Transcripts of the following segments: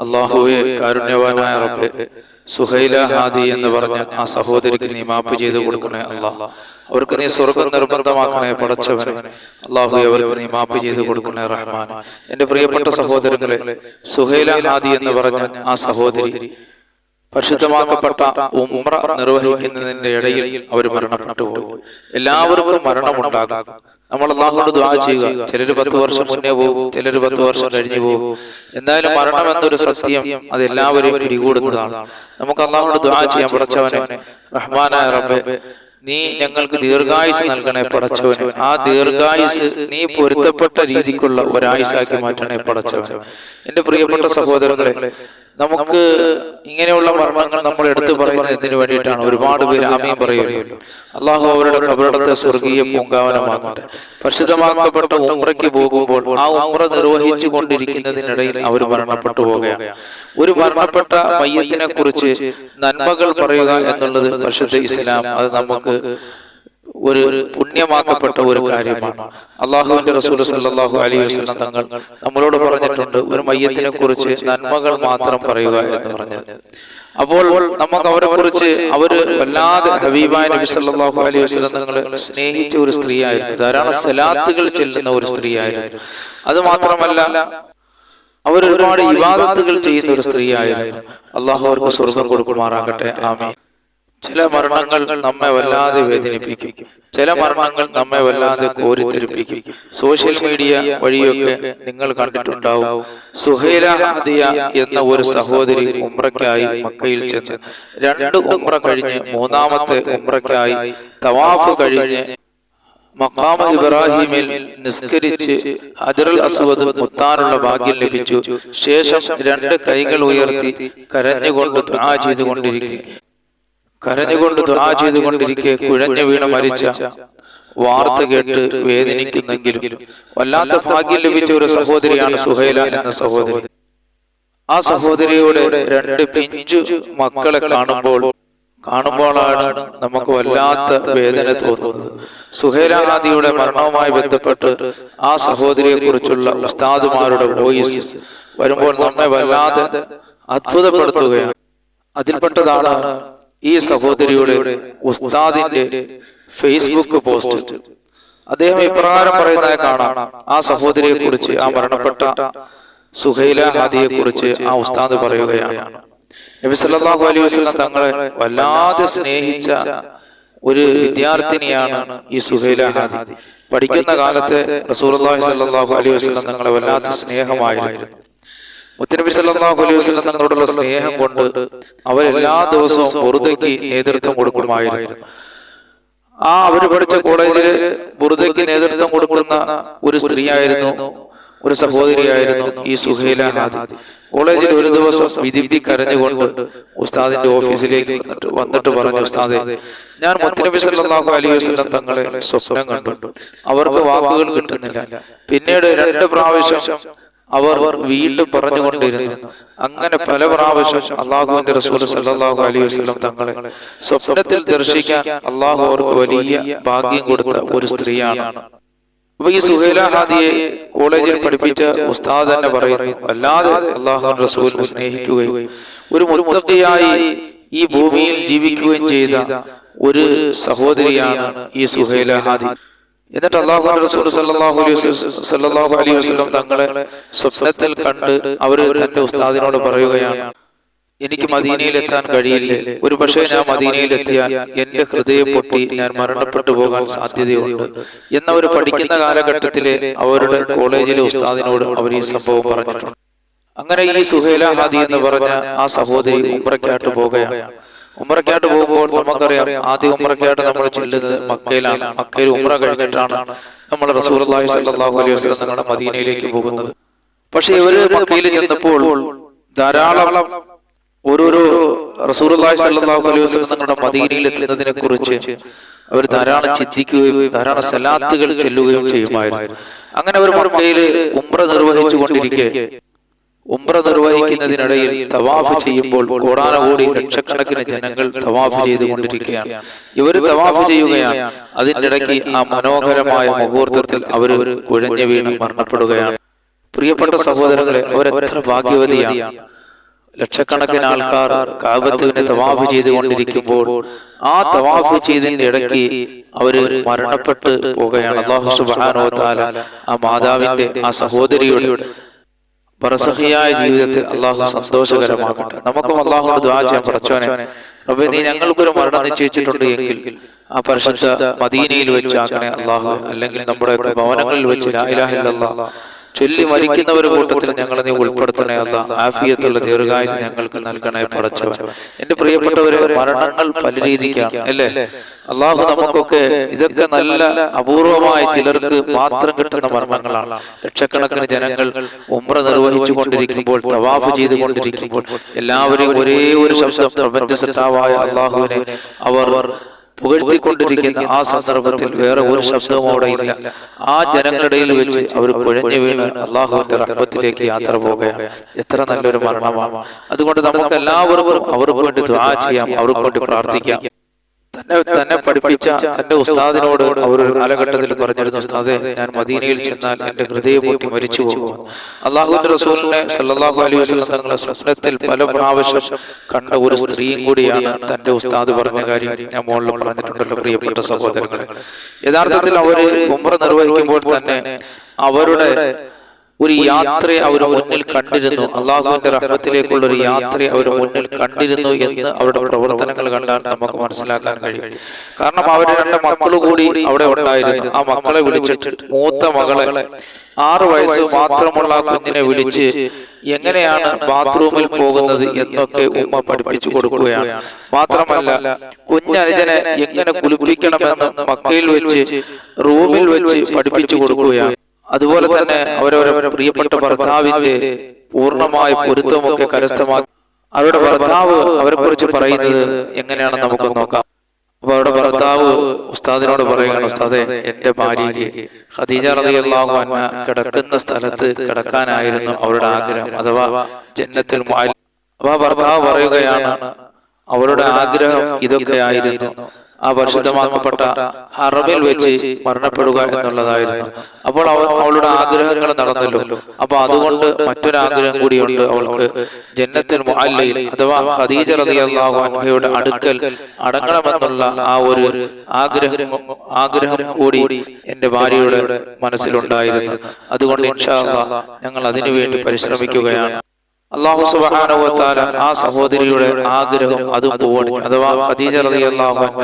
അള്ളാഹുവെ കാരുണ്യവാനായ റബ്ബെ സുഹൈല ഹാദി എന്ന് പറഞ്ഞ ആ സഹോദരിക്ക് നീ മാപ്പ് ചെയ്ത് കൊടുക്കണേ അള്ളാഹ് അവർക്ക് നീ സ്വർഗം നിർബന്ധമാക്കണേ പടച്ചവനെ. അള്ളാഹു അവർക്ക് നീ മാപ്പ് ചെയ്ത് കൊടുക്കണേ റഹ്മാൻ എന്റെ പ്രിയപ്പെട്ട സഹോദരങ്ങളെ സുഹൈല ഹാദി എന്ന് പറഞ്ഞ ആ സഹോദരി പരിശുദ്ധമാക്കപ്പെട്ട ഉമ്ര നിർവഹിക്കുന്നതിന്റെ ഇടയിൽ അവർ മരണപ്പെട്ടു എല്ലാവർക്കും മരണമുണ്ടാകും. നമ്മൾ അള്ളാഹുനോട് ദ്വാ ചെയ്യുക. ചിലർ പത്ത് വർഷം മുന്നേ പോകും ചിലർ പത്ത് വർഷം കഴിഞ്ഞു പോകും. എന്തായാലും മരണം എന്നൊരു സത്യം അത് എല്ലാവരെയും പിടികൂടുന്നതാണ്. നമുക്ക് അള്ളാഹുനോട് ദ്വാ ചെയ്യാം പടച്ചവനെ റഹ്മാനായ റബ്ബെ നീ ഞങ്ങൾക്ക് ദീർഘായുസ് നൽകണേ പടച്ചവൻ ആ ദീർഘായുസ് നീ പൊരുത്തപ്പെട്ട രീതിക്കുള്ള ഒരായുസാക്കി മാറ്റണേ പടച്ചവൻ എന്റെ പ്രിയപ്പെട്ട സഹോദരങ്ങളെ നമുക്ക് ഇങ്ങനെയുള്ള മർമ്മങ്ങൾ നമ്മൾ എടുത്തു പറയുന്നത് എന്തിനു വേണ്ടിയിട്ടാണ് ഒരുപാട് പേര് ആമയും പറയുകയുള്ളൂ അള്ളാഹു അവരുടെ കബറിടത്തെ സ്വർഗീയ പൂങ്കാവനമാകട്ടെ പരിശുദ്ധമാക്കപ്പെട്ട ഉമ്രയ്ക്ക് പോകുമ്പോൾ ആ ഉമ്ര നിർവഹിച്ചു കൊണ്ടിരിക്കുന്നതിനിടയിൽ അവർ മരണപ്പെട്ടു പോകുകയാണ് ഒരു മരണപ്പെട്ട മയ്യത്തിനെ കുറിച്ച് നന്മകൾ പറയുക എന്നുള്ളത് പരിശുദ്ധ ഇസ്ലാം അത് നമുക്ക് ഒരു പുണ്യമാക്കപ്പെട്ട ഒരു കാര്യമാണ്. അള്ളാഹുവിന്റെ റസൂൽ സല്ലാഹു അലൈഹി വസ്ലം തങ്ങൾ നമ്മളോട് പറഞ്ഞിട്ടുണ്ട് ഒരു മയ്യത്തിനെ കുറിച്ച് നന്മകൾ മാത്രം പറയുക എന്ന് പറഞ്ഞത്. അപ്പോൾ നമുക്ക് അവരെ കുറിച്ച് അവർ വല്ലാതെ ഹബീബായ നബി സല്ലല്ലാഹു അലൈഹി വസ്ലം തങ്ങൾ സ്നേഹിച്ച ഒരു സ്ത്രീയായിരുന്നു. ധാരാളം സലാത്തുകൾ ചെല്ലുന്ന ഒരു സ്ത്രീയായിരുന്നു. അത് മാത്രമല്ല അവർ ഒരുപാട് വിവാദത്തുകൾ ചെയ്യുന്ന ഒരു സ്ത്രീയായിരുന്നു. അള്ളാഹു അവർക്ക് സ്വർഗം കൊടുക്കുമാറാകട്ടെ. ആമീൻ. ചില മരണങ്ങൾ നമ്മെ വല്ലാതെ വേദനിപ്പിക്കും. ചില മരണങ്ങൾ നമ്മെ വല്ലാതെ കോരിത്തെരിപ്പിക്കും സോഷ്യൽ മീഡിയ വഴിയൊക്കെ നിങ്ങൾ കണ്ടിട്ടുണ്ടാവും. സുഹൈല ഹദിയ എന്ന ഒരു സഹോദരി ഉമ്രയ്ക്കായി മക്കയിൽ ചെന്ന് രണ്ട് ഉമ്ര കഴിഞ്ഞ് മൂന്നാമത്തെ ഉമ്രയ്ക്കായി തവാഫ് കഴിഞ്ഞ് മക്കാമ ഇബ്രാഹിമിൽ നിസ്കരിച്ച് ഹജറുൽ അസ്വദ് മുത്താനുള്ള ഭാഗ്യം ലഭിച്ചു. ശേഷം രണ്ട് കൈകൾ ഉയർത്തി കരഞ്ഞുകൊണ്ട് ആ ചെയ്തുകൊണ്ടിരിക്കുക കരഞ്ഞുകൊണ്ട് ദുആ ചെയ്തുകൊണ്ടിരിക്കെ കുഴഞ്ഞു വീണ് മരിച്ച വാർത്ത കേട്ട് വേദനിക്കുന്നെങ്കിലും വല്ലാത്ത ഭാഗ്യം ലഭിച്ച ഒരു സഹോദരിയാണ് സുഹൈല എന്ന സഹോദരി. ആ സഹോദരിയുടെ രണ്ട് പിഞ്ചു മക്കളെ കാണുമ്പോൾ കാണുമ്പോഴാണ് നമുക്ക് വല്ലാത്ത വേദന തോന്നുന്നത്. സുഹേലാദിയുടെ മരണവുമായി ബന്ധപ്പെട്ട് ആ സഹോദരിയെ കുറിച്ചുള്ള ഉസ്താദുമാരുടെ വോയിസ് വരുമ്പോൾ നമ്മെ വല്ലാതെ അത്ഭുതപ്പെടുത്തുകയാണ്. അതിൽപ്പെട്ടതാണ് ഈ സഹോദരിയുടെ ഉസ്താദിന്റെ ഫേസ്ബുക്ക് പോസ്റ്റ് അദ്ദേഹം ഇപ്രകാരം പറയുന്നതായി കാണാം. ആ സഹോദരിയെ കുറിച്ച് ആ മരണപ്പെട്ട സുഹൈല ഹാദിയെ കുറിച്ച് ആ ഉസ്താദ് പറയുകയാണ്. നബി സല്ലല്ലാഹു അലൈഹി വസല്ലം തങ്ങളെ വല്ലാതെ സ്നേഹിച്ച ഒരു വിദ്യാർത്ഥിനിയാണ് ഈ സുഹൈല ഹാദി. പഠിക്കുന്ന കാലത്തെ റസൂലുള്ളാഹി സ്വല്ലല്ലാഹു അലൈഹി വസല്ലം തങ്ങളെ വല്ലാത്ത സ്നേഹമായിരുന്നു. മുത്തനബി സല്ലല്ലാഹു അലൈഹി വസ്ലം തങ്ങളോടുള്ള സ്നേഹം കൊണ്ട് അവരെല്ലാ ദിവസവും ബുറുദയ്ക്ക് നേതൃത്വം കൊടുക്കുമായിരുന്നു. ആ അവർ പഠിച്ച കോളേജിൽ ബുറുദയ്ക്ക് നേതൃത്വം കൊടുക്കുന്ന ഒരു സ്ത്രീയായിരുന്നു ഒരു സഹോദരിയായിരുന്നു ഈ സുഹേല ഹാദി. കോളേജിൽ ഒരു ദിവസം വിധിപ്പി കരഞ്ഞുകൊണ്ട് ഉസ്താദിന്റെ ഓഫീസിലേക്ക് വന്നിട്ട് പറഞ്ഞു ഉസ്താദെ ഞാൻ മുത്തനബി സല്ലല്ലാഹു അലൈഹി വസ്ലം തങ്ങളെ സ്വപ്നം കണ്ടു. അവർക്ക് വാക്കുകൾ കിട്ടുന്നില്ല. പിന്നീട് രണ്ട് പ്രാവശ്യം അവർ വീണ്ടും പറഞ്ഞുകൊണ്ടിരുന്നു. അങ്ങനെ പല പ്രാവശ്യം അള്ളാഹുവിന്റെ റസൂൽ സല്ലാഹു അലൈഹി വസ്ലം തങ്ങളെ സ്വപ്നത്തിൽ ദർശിക്കാൻ അള്ളാഹു അവർക്ക് വലിയ ഭാഗ്യം കൊടുത്ത ഒരു സ്ത്രീയാണ്. അപ്പൊ ഈ സുഹൈല ഹാദിയെ കോളേജിൽ പഠിപ്പിച്ച ഉസ്താദ് തന്നെ പറയുന്നു. അല്ലാതെ അള്ളാഹു റസൂലിനെ സ്നേഹിക്കുകയും ഒരു മുത്തക്കയായി ഈ ഭൂമിയിൽ ജീവിക്കുകയും ചെയ്ത ഒരു സഹോദരിയാണ് ഈ സുഹൈല ഹാദി. എന്നിട്ട് അള്ളാഹു റസൂൽ സല്ലല്ലാഹു അലൈഹി വസല്ലം സല്ലല്ലാഹു അലൈഹി വസല്ലം തങ്ങളെ സ്വപ്നത്തിൽ കണ്ട് അവർ തന്റെ ഉസ്താദിനോട് പറയുകയാണ് എനിക്ക് മദീനയിൽ എത്താൻ കഴിയില്ലേ? ഒരു പക്ഷേ ഞാൻ മദീനയിൽ എത്തിയാൽ എന്റെ ഹൃദയം പൊട്ടി ഞാൻ മരണപ്പെട്ടു പോകാൻ സാധ്യതയുണ്ട്. എന്നവർ പഠിക്കുന്ന കാലഘട്ടത്തിലെ അവരുടെ കോളേജിലെ ഉസ്താദിനോട് അവർ ഈ സംഭവം പറഞ്ഞിട്ടുണ്ട്. അങ്ങനെ ഈ സുഹേല ഹാദി എന്ന് പറഞ്ഞ ആ സഹോദരി ഉമ്രയ്ക്കായിട്ട് പോകുകയാണ് ഉമ്രയ്ക്കായിട്ട് പോകുമ്പോൾ നമുക്കറിയാം ആദ്യ ഉമ്രക്കായിട്ട് നമ്മൾ ചെല്ലുന്നത് മക്കയിലാണ്. മക്കയിൽ ഉമ്ര കഴിഞ്ഞിട്ടാണ് നമ്മൾ റസൂൽ സല്ലല്ലാഹു അലൈഹി വസല്ലം തങ്ങളുടെ മദീനയിലേക്ക് പോകുന്നത്. പക്ഷെ ഇവർ മക്കയിൽ ചെന്നപ്പോൾ ധാരാളം ഓരോരോ റസൂലുള്ളാഹി സല്ലാഹു അലൈഹി വസല്ലം തങ്ങളുടെ മദീനയിൽ എത്തുന്നതിനെ കുറിച്ച് അവർ ധാരാളം ചിന്തിക്കുകയും ധാരാളം സലാത്തുകൾ ചെല്ലുകയും ചെയ്യുമായിരുന്നു. അങ്ങനെ അവർ മക്കയിൽ ഉമ്ര നിർവഹിച്ചു കൊണ്ടിരിക്കെ ഉംറ നിർവഹിക്കുന്നതിനിടയിൽ തവാഫ് ചെയ്യുമ്പോൾ കോടാനകോടി ലക്ഷക്കണക്കിന് ജനങ്ങൾ തവാഫ് ചെയ്തുകൊണ്ടിരിക്കുകയാണ്. ഇവർ തവാഫ് ചെയ്യുകയാണ്. അതിനിടയ്ക്ക് ആ മനോഹരമായ മുഹൂർത്തത്തിൽ അവർ കുഴഞ്ഞു വീണ് മരണപ്പെടുകയാണ്. പ്രിയപ്പെട്ട സഹോദരങ്ങളെ അവരെത്ര ഭാഗ്യവതിയാണ്. ലക്ഷക്കണക്കിന് ആൾക്കാർ കാബത്തുവിനെ തവാഫ് ചെയ്തുകൊണ്ടിരിക്കുമ്പോൾ ആ തവാഫ് ചെയ്തതിന്റെ ഇടയ്ക്ക് അവർ മരണപ്പെട്ട് പോകുകയാണ് അള്ളാഹു സുബാനോ താല ആ മാതാവിന്റെ ആ സഹോദരിയുടെ ബറസഹിയായ ജീവിതത്തിൽ അള്ളാഹു സന്തോഷകരമാകട്ടെ. നമുക്കും അള്ളാഹുനോട് ദ്വാ ചെയ്യാൻ പടച്ചോനെ റബ്ബേ നീ ഞങ്ങൾക്കൊരു മരണം നിശ്ചയിച്ചിട്ടുണ്ട് എങ്കിൽ ആ പരിശുദ്ധ മദീനയിൽ വെച്ചാക്കണേ അള്ളാഹു അല്ലെങ്കിൽ നമ്മുടെ ഭവനങ്ങളിൽ വെച്ച് ലാ ഇലാഹ ഇല്ലല്ലാഹ് ചൊല്ലി മരിക്കുന്നവർ കൂട്ടത്തിൽ ഞങ്ങളെ നീ ഉൾപ്പെടുത്തണേ അല്ല ആഫിയത്തുള്ള ദീർഘായുസ് ഞങ്ങൾക്ക് നൽകണേ പടച്ചവൻ. എന്റെ പ്രിയപ്പെട്ടവരെ മരണങ്ങൾ പല രീതിക്കാണ് അല്ലേ? അള്ളാഹു നമുക്കൊക്കെ ഇതൊക്കെ നല്ല അപൂർവമായ ചിലർക്ക് മാത്രം കിട്ടുന്ന മരണങ്ങളാണ്. ലക്ഷക്കണക്കിന് ജനങ്ങൾ ഉമ്ര നിർവഹിച്ചു കൊണ്ടിരിക്കുമ്പോൾ തവാഫ് ചെയ്തുകൊണ്ടിരിക്കുമ്പോൾ എല്ലാവരെയും ഒരേ ഒരു ശബ്ദം പ്രപഞ്ച സത്താവായ അള്ളാഹുവിനെ അവർ പുകഴ്ത്തിക്കൊണ്ടിരിക്കുന്ന ആ സന്ദർഭത്തിൽ വേറെ ഒരു ശബ്ദവും അവിടെ ഇല്ല. ആ ജനങ്ങളിടയിൽ വെച്ച് അവർ കുഴഞ്ഞു വീണ് അള്ളാഹുവിന്റെ റഹ്ബത്തിലേക്ക് യാത്ര പോകുകയാണ്. എത്ര നല്ലൊരു മരണമാണ്. അതുകൊണ്ട് നമുക്ക് എല്ലാവർക്കും അവർക്ക് വേണ്ടി ദ്വാ ചെയ്യാം അവർക്ക് വേണ്ടി പ്രാർത്ഥിക്കാം. തന്നെ തന്നെ പഠിപ്പിച്ച തന്റെ ഉസ്താദിനോട് അവർ ഒരു കാലഘട്ടത്തിൽ പറഞ്ഞിരുന്നു ഉസ്താദെ ഞാൻ മദീനയിൽ ചെന്നാൽ എന്റെ ഹൃദയം പൊട്ടി മരിച്ചു പോകും അള്ളാഹുന്റെ റസൂലിനെ സല്ലല്ലാഹു അലൈഹി വസല്ലം തങ്ങളെ സ്വപ്നത്തിൽ പല പ്രാവശ്യം കണ്ട ഒരു സ്ത്രീയും കൂടിയാണ് തന്റെ ഉസ്താദ് പറഞ്ഞ കാര്യം ഞാൻ മുകളിൽ പറഞ്ഞിട്ടുണ്ടല്ലോ പ്രിയപ്പെട്ട സഹോദരങ്ങളെ. യഥാർത്ഥത്തിൽ അവർ ഉമ്ര നിർവഹിക്കുമ്പോൾ തന്നെ അവരുടെ ഒരു യാത്രയെ അവർ മുന്നിൽ കണ്ടിരുന്നു. അള്ളാഹുവിന്റെ റഹ്മത്തിലേക്കുള്ള ഒരു യാത്രയെ അവർ മുന്നിൽ കണ്ടിരുന്നു എന്ന് അവരുടെ പ്രവർത്തനങ്ങൾ കണ്ടാൽ നമുക്ക് മനസ്സിലാക്കാൻ കഴിയും. കാരണം അവരുടെ രണ്ട് മക്കൾ കൂടി അവിടെ ഉണ്ടായിരുന്നു. ആ മക്കളെ വിളിച്ചിട്ട് മൂത്ത മകളെ ആറു വയസ്സ് മാത്രമുള്ള കുഞ്ഞിനെ വിളിച്ച് എങ്ങനെയാണ് ബാത്റൂമിൽ പോകുന്നത് എന്നൊക്കെ ഉമ്മ പഠിപ്പിച്ചു കൊടുക്കുകയാണ്. മാത്രമല്ല കുഞ്ഞനുജനെ എങ്ങനെ കുളിപ്പിക്കണമെന്ന് മക്കയിൽ വെച്ച് റൂമിൽ വെച്ച് പഠിപ്പിച്ചു കൊടുക്കുകയാണ്. അതുപോലെ തന്നെ അവരവരെ പ്രിയപ്പെട്ട ഭർത്താവിന്റെ പൂർണമായ പൊരുത്തമൊക്കെ കരസ്ഥമാക്കി അവരുടെ ഭർത്താവ് അവരെ കുറിച്ച് പറയുന്നത് എങ്ങനെയാണെന്ന് നമുക്ക് നോക്കാം. അപ്പൊ അവരുടെ ഭർത്താവ് ഉസ്താദിനോട് പറയുകയാണ് ഉസ്താദെ എന്റെ ഭാര്യയ്ക്ക് ഖദീജ റളിയല്ലാഹു അൻഹ കിടക്കുന്ന സ്ഥലത്ത് കിടക്കാനായിരുന്നു അവരുടെ ആഗ്രഹം അഥവാ ജന്നത്തിൽ അപ്പൊ ആ ഭർത്താവ് പറയുകയാണ് അവരുടെ ആഗ്രഹം ഇതൊക്കെയായിരുന്നു ആ പരിശുദ്ധമാക്കപ്പെട്ട ഹറബിൽ വെച്ച് മരണപ്പെടുക എന്നുള്ളതായിരുന്നു. അപ്പോൾ അവൾ അവളുടെ ആഗ്രഹങ്ങൾ നടന്നല്ലോ. അപ്പൊ അതുകൊണ്ട് മറ്റൊരാഗ്രഹം കൂടിയുണ്ട് അവൾക്ക്. ജന്നത്തിൽ മുഅല്ലയിൽ അഥവാ ഖദീജ റളിയല്ലാഹു അൻഹയുടെ അടുക്കൽ അടങ്ങണമെന്നുള്ള ആ ഒരു ആഗ്രഹം ആഗ്രഹം കൂടി എന്റെ ഭാര്യയുടെ മനസ്സിലുണ്ടായിരുന്നു. അതുകൊണ്ട് ഇൻഷാ ഞങ്ങൾ അതിനുവേണ്ടി പരിശ്രമിക്കുകയാണ്. അള്ളാഹു തആല ആ സഹോദരിയുടെ ആഗ്രഹം അത് പോവണി അഥവാ ഖദീജ റളിയല്ലാഹു അൻഹ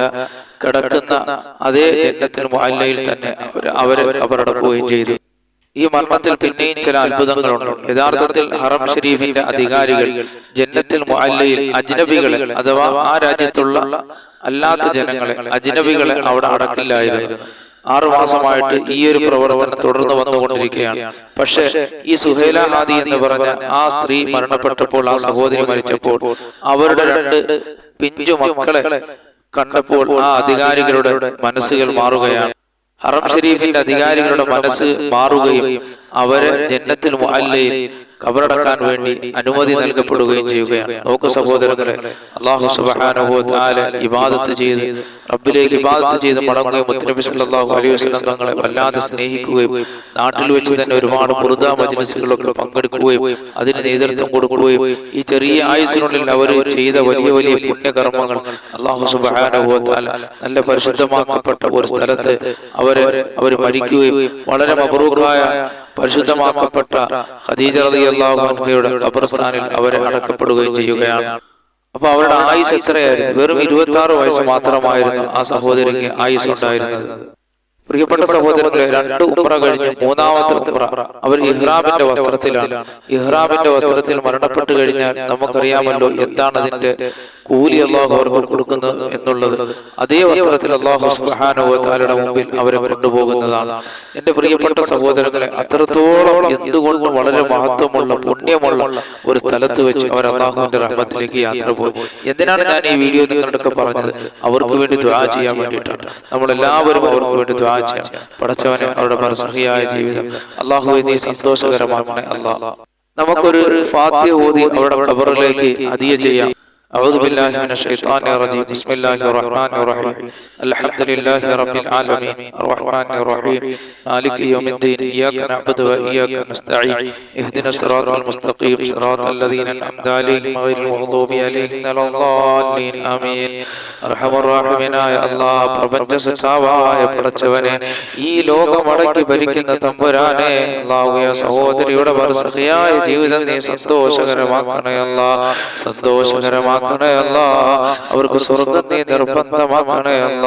കിടക്കുന്ന അതേ ജന്നത്തിൽ മുഅല്ലയിൽ തന്നെ അവർ അവരുടെ കബറടക്കുകയും ചെയ്തു. ഈ മരണത്തിൽ പിന്നെയും ചില അത്ഭുതങ്ങളുണ്ട്. യഥാർത്ഥത്തിൽ ഹറം ഷരീഫിന്റെ അധികാരികൾ ജന്നത്തിൽ മുഅല്ലയിൽ അജ്നബികളെ അഥവാ ആ രാജ്യത്തുള്ള അല്ലാത്ത ജനങ്ങളെ അജ്നബികളെ അവിടെ അടക്കില്ലായിരുന്നു. ആറു മാസമായിട്ട് ഈ ഒരു പ്രവർത്തനം തുടർന്ന് വന്നുകൊണ്ടിരിക്കുകയാണ്. പക്ഷെ ഈ സുഹേല ഹാദി എന്ന് പറഞ്ഞ ആ സ്ത്രീ മരണപ്പെട്ടപ്പോൾ ആ സഹോദരി മരിച്ചപ്പോൾ അവരുടെ രണ്ട് പിഞ്ചു മക്കളെ കണ്ടപ്പോൾ ആ അധികാരികളുടെ മനസ്സുകൾ മാറുകയാണ്. ഹറം ഷരീഫിന്റെ അധികാരികളുടെ മനസ്സ് മാറുകയും അവരെ ജന്നത്തിൽ മുഅല്ലയിൽ കബറടക്കാൻ വേണ്ടി അനുമതി നൽകപ്പെടുകയും ചെയ്യുകയാണ്. നോക്ക് സഹോദരങ്ങളെ അള്ളാഹു തആല ഇബാദത്ത് ചെയ്ത് റബ്ബിലേക്ക് ഇബാദത്ത് ചെയ്ത് മടങ്ങുകയും മുത്തനബി സല്ലാഹു അലൈഹി വസല്ലം തങ്ങളെ വല്ലാതെ സ്നേഹിക്കുകയും നാട്ടിൽ വെച്ച് തന്നെ ഒരുപാട് പുറുദ മജ്ലിസുകളൊക്കെ പങ്കെടുക്കുകയും അതിന് നേതൃത്വം കൊടുക്കുകയും ഈ ചെറിയ ആയുസിനുള്ളിൽ അവർ ചെയ്ത വലിയ വലിയ പുണ്യകർമ്മങ്ങൾ അള്ളാഹു തആല നല്ല പരിശുദ്ധമാക്കപ്പെട്ട ഒരു സ്ഥലത്ത് അവരെ അവർ മരിക്കുകയും വളരെ മബറൂഖായ പരിശുദ്ധമാക്കപ്പെട്ട ഖദീജ റളിയല്ലാഹു അൻഹയുടെ ഖബർസ്ഥാനിൽ അവരെ അടക്കപ്പെടുകയും ചെയ്യുകയാണ്. അപ്പൊ അവരുടെ ആയുസ് എത്രയായിരുന്നു? വെറും ഇരുപത്തി ആറ് വയസ്സ് മാത്രമായിരുന്നു ആ സഹോദരിക്ക് ആയുസ് ഉണ്ടായിരുന്നത്. പ്രിയപ്പെട്ട സഹോദരങ്ങളെ രണ്ട് ഉമ്ര കഴിഞ്ഞ് മൂന്നാമത്തെ ഉമ്ര അവർ ഇഹ്റാബിന്റെ വസ്ത്രത്തിലാണ്. ഇഹ്റാബിന്റെ വസ്ത്രത്തിൽ മരണപ്പെട്ടു കഴിഞ്ഞാൽ നമുക്കറിയാമല്ലോ എന്താണ് അതിന്റെ കൂലി അള്ളാഹു അവർക്ക് കൊടുക്കുന്നത് എന്നുള്ളത്. അതേ വസ്ത്രത്തിൽ അള്ളാഹു സുബാനുവത്താലയുടെ മുമ്പിൽ അവരെ കൊണ്ടുപോകുന്നതാണ്. എന്റെ പ്രിയപ്പെട്ട സഹോദരങ്ങളെ അത്രത്തോളം എന്തുകൊണ്ടും വളരെ മഹത്വമുള്ള പുണ്യമുള്ള ഒരു സ്ഥലത്ത് വെച്ച് അവർ അള്ളാഹുവിന്റെ റഹ്മത്തിലേക്ക് യാത്ര പോയി. എന്തിനാണ് ഞാൻ ഈ വീഡിയോ നിങ്ങളുടെയൊക്കെ പറഞ്ഞത്? അവർക്ക് വേണ്ടി ദ്വാ ചെയ്യാൻ വേണ്ടിയിട്ടാണ്. നമ്മളെല്ലാവരും അവർക്ക് വേണ്ടി ദ്വാ ചെയ്യാം പടച്ചവനെ അവരുടെ പരസഹിയായ ജീവിതം. അള്ളാഹു നീ സന്തോഷകരമാക്കണേ അള്ളാഹ് നമുക്കൊരു ഫാത്യ ഓതി അവരുടെ ഖബറിലേക്ക് അതിയ ചെയ്യാം. أعوذ بالله من الشيطان الرجيم بسم الله الرحمن الرحيم الحمد لله رب العالمين الرحمن الرحيم مالك يوم الدين إياك نعبد وإياك نستعين اهدنا الصراط المستقيم صراط الذين أنعمت عليهم غير المغضوب عليهم ولا الضالين آمين أرحم الراحمين يا الله പ്രപഞ്ച സൃഷ്ടാവായ പടച്ചവനെ ഈ ലോകമടക്കി ഭരിക്കുന്ന തമ്പുരാനെ അള്ളാഹുയ സഹോദരിയുടെ വർഷയായ ജീവിതം നീ സന്തോഷകരമാക്കണയല്ല അവർക്ക് സ്വർഗം നീ നിർബന്ധമാക്കണയല്ല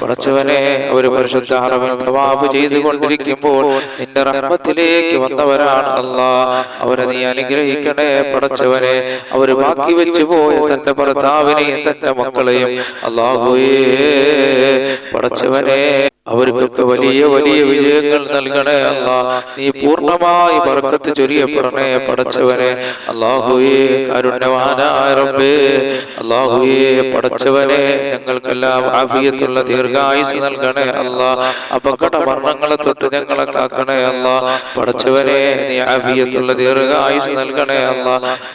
പടച്ചവനെ ഒരു പരിശുദ്ധ ഹറമിൽ തവാഫ് ചെയ്തുകൊണ്ടിരിക്കുമ്പോൾ നിന്റെ റഹ്മത്തിലേക്ക് വന്നവരാണ് അല്ല. അവരെ നീ അനുഗ്രഹിക്കണേ പടച്ചവനെ. അവർ ബാക്കി വെച്ചു പോയ തന്റെ ഭർത്താവിനെയും തന്റെ മക്കളെയും അള്ളാഹുയേ പടച്ചവനെ അവർക്കൊക്കെ വലിയ വലിയ വിജയങ്ങൾ നൽകണേ അല്ല. നീ പൂർണമായി ബർക്കത്ത് ചൊരിയപ്പെടണേ പടച്ചവനെ. അള്ളാഹുയേ കരുണവാനായ റബ്ബേ. അള്ളാഹുയെ പടച്ചവനെ ഞങ്ങൾക്കെല്ലാം ആഫിയത്തുള്ള ദീർഘായുസ് നൽകണേ അല്ല. അപകട മരണങ്ങളെ തൊട്ട് ഞങ്ങളെ കാക്കണേ അല്ല. പടച്ചവനെ നീ ആഫിയത്തുള്ള ദീർഘായുസ് നൽകണേ അല്ല.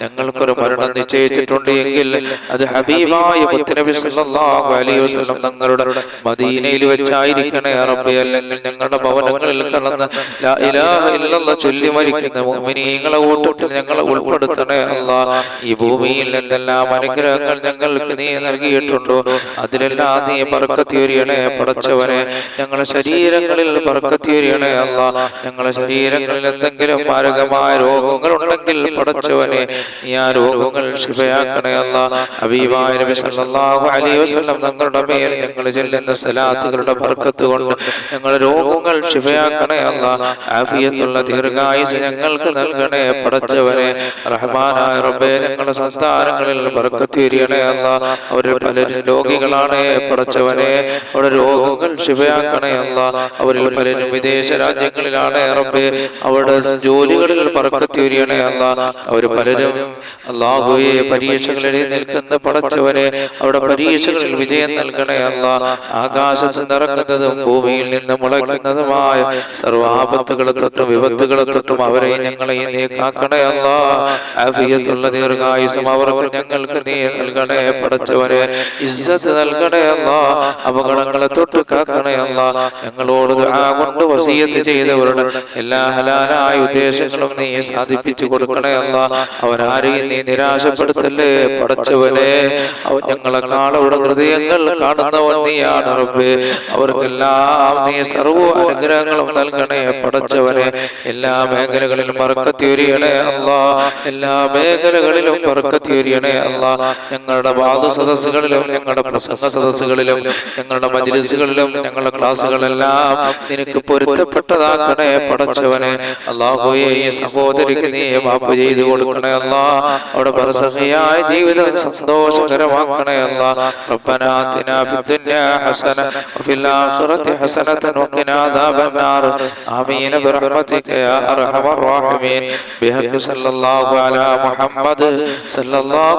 ഞങ്ങൾക്കൊരു മരണം നിശ്ചയിച്ചിട്ടുണ്ട് എങ്കിൽ അത് ഹബീബായ മുത്തനബി സല്ലല്ലാഹു അലൈഹി വസല്ലം തങ്ങളുടെ മദീനയിൽ വെച്ചായിരിക്കണേ റബ്ബേ. അല്ലെങ്കിൽ ഞങ്ങളുടെ ഭവനങ്ങളിൽ കടന്ന് ലാ ഇലാഹ ഇല്ലല്ലാഹ് ചൊല്ലി മരിക്കുന്ന മുഅ്മിനീങ്ങളെ കൂട്ടത്തിൽ ഞങ്ങളെ ഉൾപ്പെടുത്തണേ അല്ലാ. ഈ ഭൂമിയിൽ എന്തെല്ലാം അനുഗ്രഹങ്ങൾ ഞങ്ങൾക്ക് നീ നൽകിയിട്ടുണ്ടോ? അതിലെല്ലാം നീ പറക്കത്തിയൊരിയണേ പടച്ചവനെ. ഞങ്ങളുടെ ശരീരങ്ങളിൽ പറക്കത്തിയൊരിയണേ അല്ല. ഞങ്ങളുടെ ശരീരങ്ങളിൽ എന്തെങ്കിലും മാരകമായ രോഗങ്ങൾ ഉണ്ടെങ്കിൽ പടച്ചവനെ നീ ആ രോഗങ്ങൾ ശുഭയാക്കണേ അല്ല. അബീബായ വസല്ലം തങ്ങളുടെ മേൽ ഞങ്ങൾ ചെല്ലുന്ന സലാത്തുകളുടെ പറക്കത്ത് കൊണ്ട് ഞങ്ങളുടെ രോഗങ്ങൾ ശുഭയാക്കണേ അല്ല. ആഫിയത്തുള്ള ദീർഘായുസ് ഞങ്ങൾക്ക് നൽകണേ പടച്ചവനെ. റഹ്മാനായ റബ്ബേ ഞങ്ങളുടെ സംസ്ഥാനങ്ങളിൽ ബർക്കത്തിരിയണേ അല്ല. അവർ പലരും രോഗികളാണ് പടച്ചവനെ. അവരുടെ രോഗങ്ങൾ ശിവയാക്കണേ അല്ല. അവരിൽ പലരും വിദേശ രാജ്യങ്ങളിലാണ് റബ്ബേ. അവരുടെ ജോലികളിൽ പറക്കത്തിരിയണേ അല്ല. അവർ പലരും അള്ളാഹുയെ പരീക്ഷകളിൽ നിൽക്കുന്ന പടച്ചവനെ. അവിടെ പരീക്ഷകളിൽ വിജയം നൽകണേ അല്ല. ആകാശത്ത് നിറക്കുന്നതും ഭൂമിയിൽ നിന്ന് മുളയ്ക്കുന്നതുമായ സർവാപത്തുകളെ തൊട്ടും വിപത്തുകളെ തൊട്ടും അവരെ ഞങ്ങളെ നീ കാക്കണേ അല്ല. അഫിയത്തുള്ള ദീർഘായുസം അവർക്ക് ഞങ്ങൾക്ക് നൽകണേ പടച്ചവനെ ഇസ്സത്ത് നൽകണേ അല്ല അപകടങ്ങളെ തൊട്ട് കാക്കണേ അല്ല. ഞങ്ങളോട് കൊണ്ട് വസീയത്ത് ചെയ്തവരുടെ എല്ലാ ഹലാലായ ഉദ്ദേശങ്ങളും നീ സാധിപ്പിച്ചു കൊടുക്കണേ അല്ല. അവരാരെയും നീ നിരാശപ്പെടുത്തല്ലേ പടച്ചവനെ അവ ഞങ്ങളെ കാളവിടെ ഹൃദയങ്ങൾ കാണുന്നവൻ നീയാണ് റബ്ബേ. അവർക്കെല്ലാം നീ സർവ അനുഗ്രഹങ്ങളും നൽകണേ പടച്ചവനെ എല്ലാ മേഖലകളിലും മറക്കത്തിയൊരിയണേ അല്ല. എല്ലാ മേഖലകളിലും പറക്കത്തിയൊരിയണേ അല്ല. ഞങ്ങളുടെ വാദ സദസ്സുകളിലും ഞങ്ങളുടെ പ്രസംഗ സദസ്സുകളിലും ഞങ്ങളുടെ മജ്ലിസുകളിലും ഞങ്ങളുടെ ക്ലാസ്സുകളെല്ലാം നിനക്ക് പൊരുത്തപ്പെട്ടതാക്കണേ പടച്ചവനെ അള്ളാഹുയെ ഈ സഹോദരിക്ക് നീ മാപ്പ് ചെയ്തു കൊടുക്കണേ അല്ല അവിടെ ബർസഹിയായ ജീവിതം സന്തോഷകരമാക്കണേ അല്ല ربنا آتنا في الدنيا حسنة وفي الآخرة حسنة وقنا عذاب النار آمين برحمتك يا أرحم الراحمين بحق صلى الله على محمد صلى الله